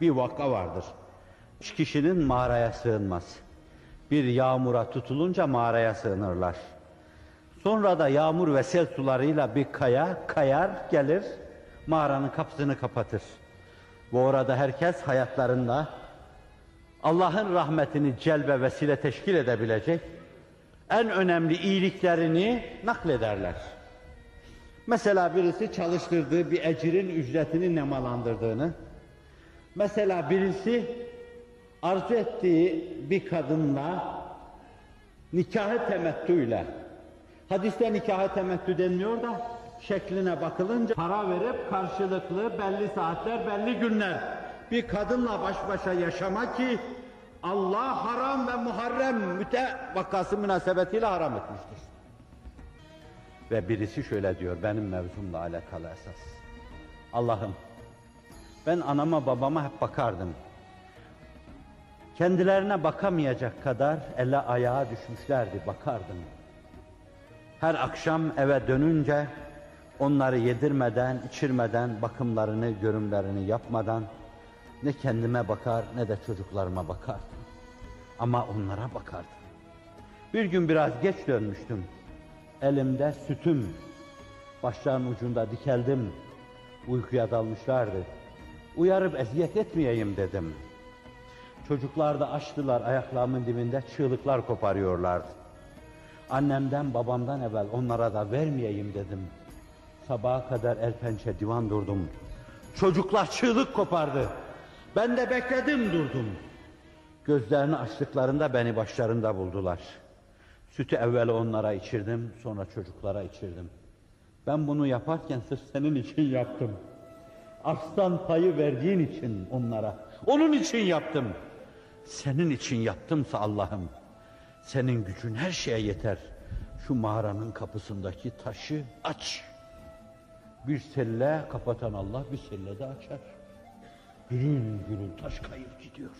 Bir vaka vardır. Üç kişinin mağaraya sığınmaz. Bir yağmura tutulunca mağaraya sığınırlar. Sonra da yağmur ve sel sularıyla bir kaya kayar gelir mağaranın kapısını kapatır. Ve orada herkes hayatlarında Allah'ın rahmetini celbe vesile teşkil edebilecek en önemli iyiliklerini naklederler. Mesela birisi çalıştırdığı bir ecirin ücretini nemalandırdığını, mesela birisi arzu ettiği bir kadınla nikahı temettüyle, hadiste nikahı temettü deniliyor da şekline bakılınca para verip karşılıklı belli saatler, belli günler bir kadınla baş başa yaşama ki Allah haram ve muharrem müte vakası münasebetiyle haram etmiştir. Ve birisi şöyle diyor benim mevzumla alakalı esas. Allah'ım ben anama babama hep bakardım. Kendilerine bakamayacak kadar ele ayağa düşmüşlerdi bakardım. Her akşam eve dönünce onları yedirmeden, içirmeden, bakımlarını, görümlerini yapmadan ne kendime bakar ne de çocuklarıma bakardım. Ama onlara bakardım. Bir gün biraz geç dönmüştüm. Elimde sütüm, başlarının ucunda dikeldim. Uykuya dalmışlardı. Uyarıp eziyet etmeyeyim dedim. Çocuklar da açtılar ayaklarımın dibinde çığlıklar koparıyorlardı. Annemden babamdan evvel onlara da vermeyeyim dedim. Sabaha kadar el pençe divan durdum. Çocuklar çığlık kopardı. Ben de bekledim durdum. Gözlerini açtıklarında beni başlarında buldular. Sütü evvel onlara içirdim, sonra çocuklara içirdim. Ben bunu yaparken sırf senin için yaptım. Arslan payı verdiğin için onlara. Onun için yaptım. Senin için yaptımsa Allah'ım. Senin gücün her şeye yeter. Şu mağaranın kapısındaki taşı aç. Bir selle kapatan Allah bir selle de açar. Gürül gürül taş kayıp gidiyor.